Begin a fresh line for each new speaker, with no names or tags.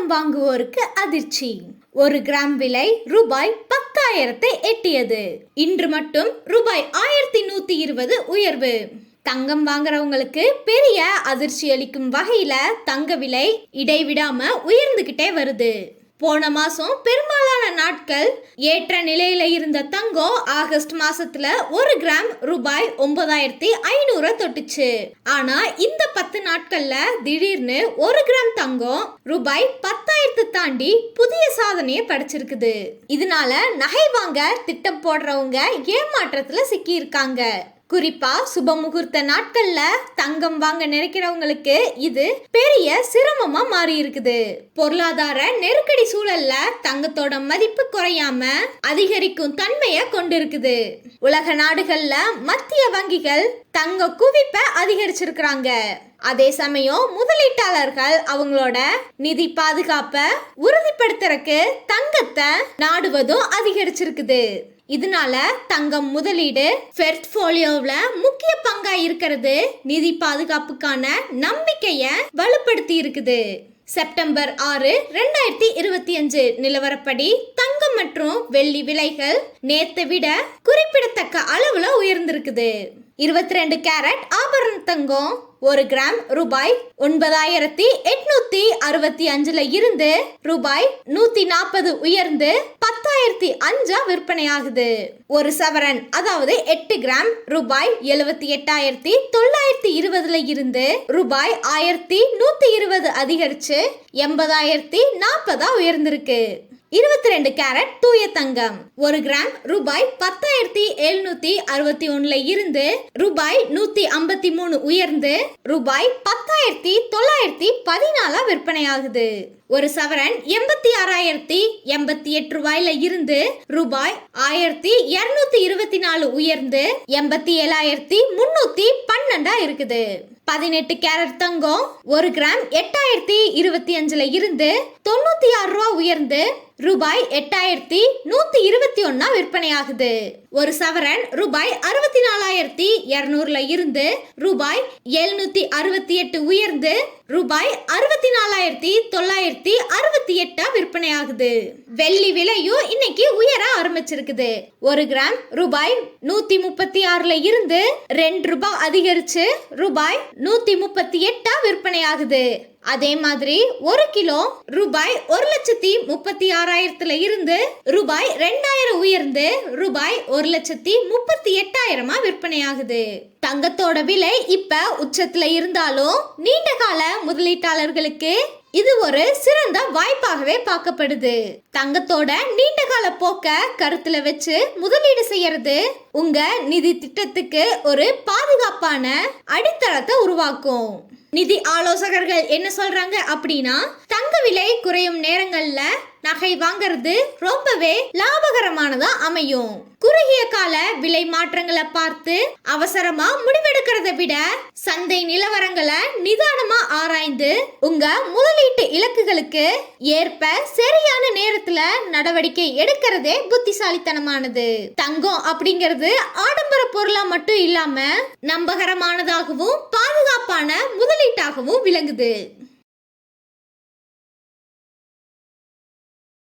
தங்கம் வாங்குவோருக்கு அதிர்ச்சி. ஒரு கிராம் விலை ரூபாய் பத்தாயிரத்தை எட்டியது. இன்று மட்டும் ரூபாய் ஆயிரத்தி நூத்தி இருபது உயர்வு. தங்கம் வாங்குறவங்களுக்கு பெரிய அதிர்ச்சி அளிக்கும் வகையில தங்க விலை இடைவிடாம உயர்ந்துகிட்டே வருது. போன மாசம் பெரும்பாலான நாட்கள் ஏற்ற நிலையில இருந்த தங்கம் ஆகஸ்ட் மாசத்துல ஒரு கிராம் ரூபாய் ஒன்பதாயிரத்தி ஐநூறு தொட்டுச்சு. ஆனா இந்த பத்து நாட்கள்ல திடீர்னு ஒரு கிராம் தங்கம் ரூபாய் பத்தாயிரத்து தாண்டி புதிய சாதனையை படைச்சிருக்குது. இதனால நகை வாங்க திட்டம் போடுறவங்க ஏமாற்றத்துல சிக்கி இருக்காங்க குறிப்பா சுப முகூர்த்த நாட்கள்ல தங்கம் வாங்க நினைக்கிறவங்களுக்கு இது பெரிய சிரமமா மாறி இருக்குது. பொருளாதார நெருக்கடி சூழல்ல தங்கத்தோட மதிப்பு குறையாம அதிகரிக்கும் தன்மையை கொண்டிருக்குது. உலக நாடுகள்ல மத்திய வங்கிகள் தங்க குவிப்பை அதிகரிச்சிருக்கிறாங்க. அதே சமயம் முதலீட்டாளர்கள் அவங்களோட நிதி பாதுகாப்பை உறுதிப்படுத்துறதுக்கு தங்கத்தை நாடுவதும் அதிகரிச்சிருக்குது. இதனால தங்கம் முதலீடு பெர்ட்ஃபோலியோவில் முக்கிய பங்கா இருக்கிறது. நிதி பாதுகாப்புக்கான நம்பிக்கையை வலுப்படுத்தி இருக்குது. செப்டம்பர் ஆறு ரெண்டாயிரத்தி இருபத்தி அஞ்சு நிலவரப்படி தங்கம் மற்றும் வெள்ளி விலைகள் நேத்தை விட குறிப்பிடத்தக்க அளவுல உயர்ந்திருக்குது. இருபத்தி ரெண்டு கேரட் ஆபரண தங்கம் ஒரு கிராம் ரூபாய் ஒன்பதாயிரத்தி எட்நூத்தி அறுபத்தி அஞ்சுல இருந்து ரூபாய் நூத்தி நாற்பது உயர்ந்து பத்தாயிரத்தி அஞ்சா விற்பனையாகுது. ஒரு சவரன் அதாவது எட்டு கிராம் ரூபாய் எழுபத்தி எட்டாயிரத்தி தொள்ளாயிரத்தி இருபதுல இருந்து ரூபாய் ஆயிரத்தி நூத்தி இருபது அதிகரிச்சு எண்பதாயிரத்தி நாற்பதா உயர்ந்திருக்கு. இருபத்தி ரெண்டு கேரட் தூய தங்கம். ஒரு கிராம் ரூபாய் பத்தாயிரத்தி எழுநூத்தி அறுபத்தி ஒண்ணுல இருந்து ரூபாய் நூத்தி ஐம்பத்தி மூணு உயர்ந்து ரூபாய் பத்தாயிரத்தி தொள்ளாயிரத்தி பதினாலா விற்பனையாகுது. ஒரு சவரன் எண்பத்தி ஆறாயிரத்தி எண்பத்தி எட்டு ரூபாயில இருந்து ரூபாய் ஆயிரத்தி இருநூத்தி இருபத்தி நாலு உயர்ந்து எண்பத்தி ஏழாயிரத்தி முன்னூத்தி பன்னெண்டா இருக்குது. பதினெட்டு கேரட் தங்கம் ஒரு கிராம் எட்டாயிரத்தி இருபத்தி அஞ்சுல இருந்து தொண்ணூத்தி ஆறு ரூபா உயர்ந்து ரூபாய் எட்டாயிரத்தி நூத்தி இருபத்தி ஒன்னா விற்பனையாகுது. ஒரு சவரன் ரூபாய் அறுபத்தி நாலாயிரத்தி இருநூறுல இருந்து ரூபாய் எழுநூத்தி அறுபத்தி எட்டு உயர்ந்து ரூபாய் அறுபத்தி நாலாயிரத்தி தொள்ளாயிரத்தி அறுபத்தி எட்டா விற்பனையாகுது. வெள்ளி விலையும் இன்னைக்கு உயர ஆரம்பிச்சிருக்குது. ஒரு கிராம் ரூபாய் நூத்தி முப்பத்தி ஆறுல இருந்து ரெண்டு ரூபாய் அதிகரிச்சு ரூபாய் நூத்தி முப்பத்தி எட்டா விற்பனையாகுது. அதே மாதிரி ஒரு கிலோ ரூபாய் ஒரு லட்சத்தி முப்பத்தி ஆறாயிரத்துல இருந்து ரூபாய் ரெண்டாயிரம் உயர்ந்து ரூபாய் ஒரு லட்சத்தி முப்பத்தி எட்டாயிரமா விற்பனையாகுது. தங்கத்தோட விலை இப்ப உச்சத்துல இருந்தாலும் நீண்ட கால முதலீட்டாளர்களுக்கு இது ஒரு சிறந்த வாய்ப்பாகவே பார்க்கப்படுது. தங்கத்தோட நீண்ட கால போக்க கருத்துல வச்சு முதலீடு செய்யறது உங்க நிதி திட்டத்துக்கு ஒரு பாதுகாப்பான அடித்தளத்தை உருவாக்கும். நிதி ஆலோசகர்கள் என்ன சொல்றாங்க அப்படின்னா தங்க விலை குறையும் நேரங்கள்ல நகை வாங்குறது ரொம்பவே லாபகரமானதா அமையும். குறுகிய கால விலை மாற்றங்களை பார்த்து அவசரமா முடிவெடுக்கிறத விட சந்தை நிலவரங்களை நிதானமா ஆராய்ந்து உங்க முதலீட்டு இலக்குகளுக்கு ஏற்ப சரியான நேரத்துல நடவடிக்கை எடுக்கிறதே புத்திசாலித்தனமானது. தங்கம் அப்படிங்கிறது ஆடம்பர பொருளா மட்டும் இல்லாம நம்பகரமானதாகவும் பாதுகாப்பான முதலீட்டாகவும் விளங்குது.